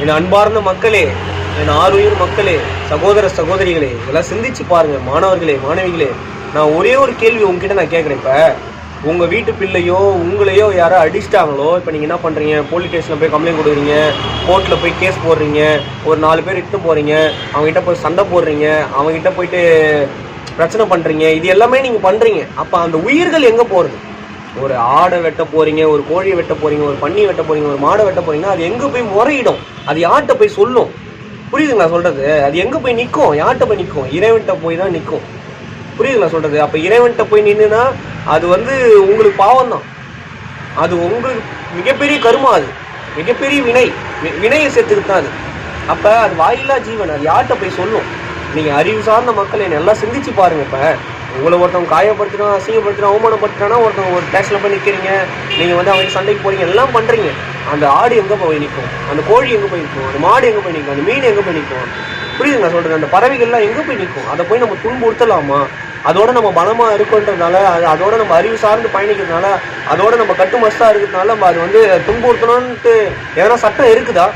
என் அன்பார்ந்த மக்களே என் ஆறுயிர் மக்களே சகோதர சகோதரிகளே இதெல்லாம் சிந்திச்சு பாருங்க மாணவர்களே மாணவிகளே. நான் ஒரே ஒரு கேள்வி உங்ககிட்ட நான் கேட்குறேன் இப்போ. உங்கள் வீட்டு பிள்ளையோ உங்களையோ யாரோ அடிச்சிட்டாங்களோ இப்போ நீங்கள் என்ன பண்ணுறீங்க போலீஸ் ஸ்டேஷனில் போய் கம்ப்ளைண்ட் கொடுக்குறீங்க கோர்ட்டில் போய் கேஸ் போடுறீங்க ஒரு நாலு பேர் இட்டு போகிறீங்க அவங்ககிட்ட போய் சண்டை போடுறீங்க அவங்ககிட்ட போயிட்டு பிரச்சனை பண்ணுறீங்க இது எல்லாமே நீங்கள் பண்ணுறீங்க அப்போ அந்த உயிர்கள் எங்கே போகிறது ஒரு ஆடை வெட்ட போறீங்க ஒரு கோழியை வெட்ட போறீங்க ஒரு பன்னி வெட்ட போறீங்க ஒரு மாடை வெட்ட போறீங்கன்னா அது எங்க போய் முறையிடும்? அது யார்கிட்ட போய் சொல்லும்? புரியுதுங்களா சொல்றது? அது எங்க போய் நிற்கும் யார்கிட்ட போய் நிற்கும் இறைவன்கிட்ட போய் தான் நிற்கும் புரியுதுங்களா சொல்றது? அப்ப இறைவன்கிட்ட போய் நின்றுனா அது வந்து உங்களுக்கு பாவம் தான் அது உங்களுக்கு மிகப்பெரிய கருமா அது. மிகப்பெரிய வினை. வினையை சேர்த்துக்கிட்டு தான் அது. அப்ப அது வாயில்லா ஜீவன். அது யார்கிட்ட போய் சொல்லும்? நீங்க அறிவு சார்ந்த மக்கள் நல்லா எல்லாம் சிந்திச்சு பாருங்க இப்போ. உங்களை ஒருத்தவங்க காயப்படுத்தினா அசிங்கப்படுத்தினா அவமானப்படுத்தினா ஒருத்தவங்க ஒரு டேக்ஸில் போய் நிற்கிறீங்க நீங்கள் வந்து அவங்க சண்டைக்கு போகிறீங்க எல்லாம் பண்ணுறீங்க அந்த ஆடு எங்கே போய் நிற்கும் அந்த கோழி எங்கே போய் நிற்கும் அந்த மாடு எங்கே போய் நிற்கும் அந்த மீன் எங்கே போய் நிற்கும் புரியுது நான் சொல்கிறேன் அந்த பறவைகள்லாம் எங்கே போய் நிற்கும் அதை போய் நம்ம துன்புறுத்தலாமா? அதோட நம்ம பலமாக இருக்குன்றதுனால அது அதோட நம்ம அறிவு சார்ந்து பயணிக்கிறதுனால அதோட நம்ம கட்டுமஸ்தா இருக்கிறதுனால நம்ம அது வந்து துன்புறுத்தணும்ட்டு எதனா சட்டம் இருக்குதா?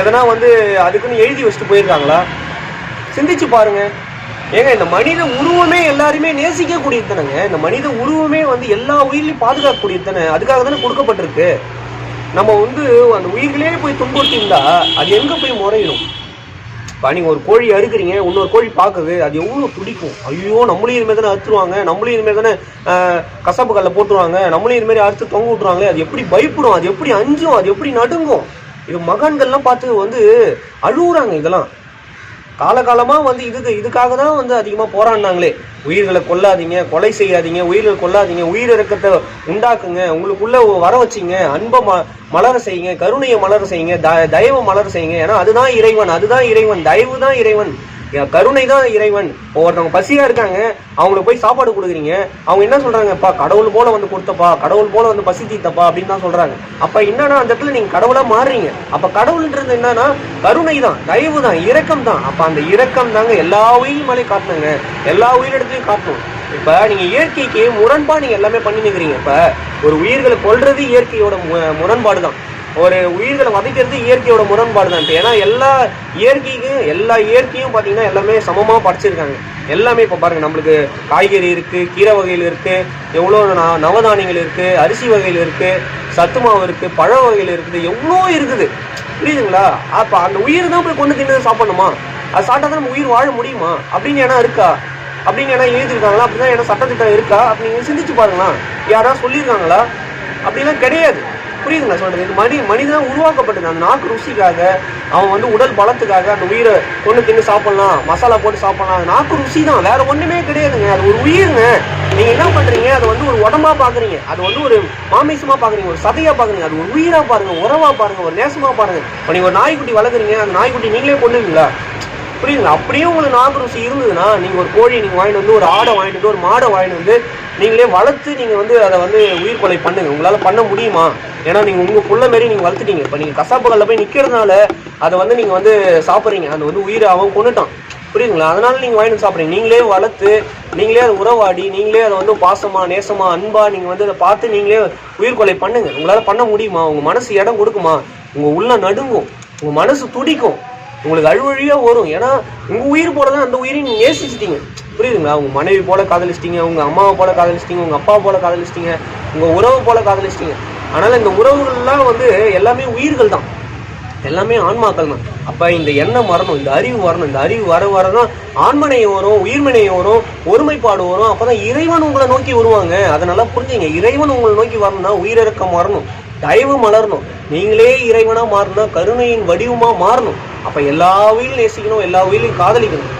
எதனா வந்து அதுக்குன்னு எழுதி வச்சுட்டு போயிருக்காங்களா? சிந்திச்சு பாருங்கள் ஏங்க இந்த மனித உருவமே எல்லாருமே நேசிக்கக்கூடியது தானேங்க இந்த மனித உருவமே வந்து எல்லா உயிரிலையும் பாதுகாக்கக்கூடியது தானே அதுக்காக தானே கொடுக்கப்பட்டிருக்கு. நம்ம வந்து அந்த உயிர்களே போய் துன்புறுத்தியிருந்தா அது எங்கே போய் முறையிடும்? இப்போ நீங்கள் ஒரு கோழி அறுக்குறீங்க இன்னொரு கோழி பார்க்குது அது எவ்வளோ துடிக்கும்? ஐயோ நம்மளையும் இதுமாரி தானே அறுத்துருவாங்க நம்மளையும் இதுமாரி தானே கசப்பு கசாப்பு கல்ல போட்டுருவாங்க நம்மளையும் இதுமாரி அறுத்து தொங்க விட்ருவாங்களே அது எப்படி பயப்படும்? அது எப்படி அஞ்சும்? அது எப்படி நடுங்கும்? இது மகான்கள்லாம் பார்த்து வந்து அழுகுறாங்க இதெல்லாம். காலகாலமாக வந்து இதுக்கு இதுக்காக தான் வந்து அதிகமாக போராடினாங்களே. உயிர்களை கொல்லாதீங்க கொலை செய்யாதீங்க உயிர்களை கொல்லாதீங்க உயிரிறக்கத்தை உண்டாக்குங்க உங்களுக்குள்ளே வர வச்சிங்க அன்பை ம மலர செய்யுங்க கருணையை மலர செய்யுங்க த தயவை மலர செய்யுங்க. ஏன்னா அதுதான் இறைவன் அதுதான் இறைவன் தயவு தான் இறைவன். கருணை தான் இறைவன். ஒருத்தவங்க பசியாக இருக்காங்க அவங்களுக்கு போய் சாப்பாடு கொடுக்குறீங்க. அவங்க என்ன சொல்கிறாங்கப்பா கடவுள் போல வந்து கொடுத்தப்பா கடவுள் போல வந்து பசி தீத்தப்பா அப்படின்னு தான் சொல்கிறாங்க அப்போ என்னன்னா அந்த இடத்துல நீங்கள் கடவுளாக மாறுறீங்க. அப்போ கடவுள்ன்றது என்னன்னா கருணை தான் தயவு தான் இரக்கம் தான் அப்போ அந்த இரக்கம் தாங்க எல்லா உயிரும் மேலே காட்டணுங்க. எல்லா உயிரிடத்துலையும் காட்டணும். இப்போ நீங்கள் இயற்கைக்கு முரண்பாடு நீங்கள் எல்லாமே பண்ணி நிற்கிறீங்க இப்போ ஒரு உயிர்களை கொல்றது இயற்கையோட மு- முரண்பாடு தான் ஒரு உயிர்களை வதைக்கிறது இயற்கையோட முரண்பாடு தான் ஏன்னா எல்லா இயற்கைக்கும் எல்லா இயற்கையும் பார்த்தீங்கன்னா எல்லாமே சமமாக படைச்சிருக்காங்க. எல்லாமே இப்போ பாருங்கள் நம்மளுக்கு காய்கறி இருக்குது கீரை வகைகள் இருக்குது எவ்வளோ ந- நவதானியங்கள் இருக்குது அரிசி வகைகள் இருக்குது சத்து மாவு இருக்குது பழ வகைகள் இருக்குது எவ்வளோ இருக்குது. புரியுதுங்களா? அப்போ அந்த உயிர் தான் போய் கொண்டு தின்னு சாப்பிடணுமா? அது சாப்பிட்டா தான் நம்ம உயிர் வாழ முடியுமா? அப்படின்னு ஏன்னா இருக்கா? அப்படின்னு ஏன்னா எழுதியிருக்காங்களா? அப்படிதான் ஏன்னா சட்டத்திட்டம் இருக்கா? அப்படி சிந்திச்சு பாருங்களா யாராவது சொல்லியிருக்காங்களா? அப்படிலாம் கிடையாது. புரியுதுங்களா சொல்கிறது இது மனி மனிதனாக உருவாக்கப்பட்டது. அந்த நாக்கு ருசிக்காக அவன் வந்து உடல் பலத்துக்காக அந்த உயிரை கொண்டு தின்னு சாப்பிட்லாம் மசாலா போட்டு சாப்பிட்லாம். அது நாக்கு ருசி தான் வேற ஒன்றுமே கிடையாதுங்க. அது ஒரு உயிருங்க. நீங்கள் என்ன பண்ணுறீங்க அதை வந்து ஒரு உடம்பா பார்க்குறீங்க அது வந்து ஒரு மாமிசமாக பார்க்குறீங்க ஒரு சதையாக பார்க்குறீங்க அது ஒரு உயிராக பாருங்கள் உறவாக பாருங்கள் ஒரு நேசமாக பாருங்க. இப்போ நீங்கள் ஒரு நாய்க்குட்டி வளர்க்குறீங்க. அந்த நாய்க்குட்டி நீங்களே கொண்டுங்களா புரியுதுங்களா அப்படியே உங்களுக்கு நாக்கு ருசி இருந்ததுன்னா நீங்கள் ஒரு கோழி நீங்கள் வாங்கிட்டு வந்து ஒரு ஆடை வாங்கிட்டு வந்து ஒரு மாடை வாங்கிட்டு வந்து நீங்களே வளர்த்து நீங்கள் வந்து அதை வந்து உயிர் கொலை பண்ணுங்க. உங்களால் பண்ண முடியுமா? ஏன்னா நீங்கள் உங்கள் புள்ள மாரி நீங்கள் வளர்த்துட்டீங்க. இப்போ நீங்கள் கசாப்புகளில் போய் நிற்கிறதுனால அதை வந்து நீங்கள் வந்து சாப்பிட்றீங்க. அது வந்து உயிரை அவன் கொண்டுட்டான் புரியுதுங்களா? அதனால நீங்க வாங்கிட்டு சாப்பிட்றீங்க. நீங்களே வளர்த்து நீங்களே அதை உறவாடி நீங்களே அதை வந்து பாசமா நேசமா அன்பா நீங்க வந்து அதை பார்த்து நீங்களே உயிர் கொலை பண்ணுங்க. உங்களால பண்ண முடியுமா? உங்க மனசு இடம் கொடுக்குமா? உங்க உள்ள நடுங்கும். உங்க மனசு துடிக்கும். உங்களுக்கு அழுவழியாக வரும். ஏன்னா உங்கள் உயிர் போகிறத தான் அந்த உயிரையும் நீங்கள் நேசிச்சிட்டீங்க. புரியுதுங்களா? உங்கள் மனைவி போல காதலிச்சிட்டிங்க உங்கள் அம்மாவை போல காதலிச்சிட்டிங்க உங்கள் அப்பா போல காதலிச்சிட்டிங்க உங்கள் உறவு போல காதலிச்சிட்டீங்க. அதனால் இந்த உறவுகள்லாம் வந்து எல்லாமே உயிர்கள் தான். எல்லாமே ஆன்மாக்கள் தான். அப்போ இந்த எண்ணம் வரணும் இந்த அறிவு வரணும். இந்த அறிவு வர வரதான் ஆன்மனையும் வரும் உயிர்மனையும் வரும் ஒருமைப்பாடு வரும். அப்போ தான் இறைவன் உங்களை நோக்கி வருவாங்க. அதை நல்லா புரிஞ்சுங்க இறைவன் உங்களை நோக்கி வரணும்னா உயிரிறக்கம் வரணும் தயவு மலரணும். நீங்களே இறைவனாக மாறினா கருணையின் வடிவமாக மாறணும். அப்போ எல்லா உயிரும் நேசிக்கணும் எல்லா உயிரையும் காதலிக்கணும்.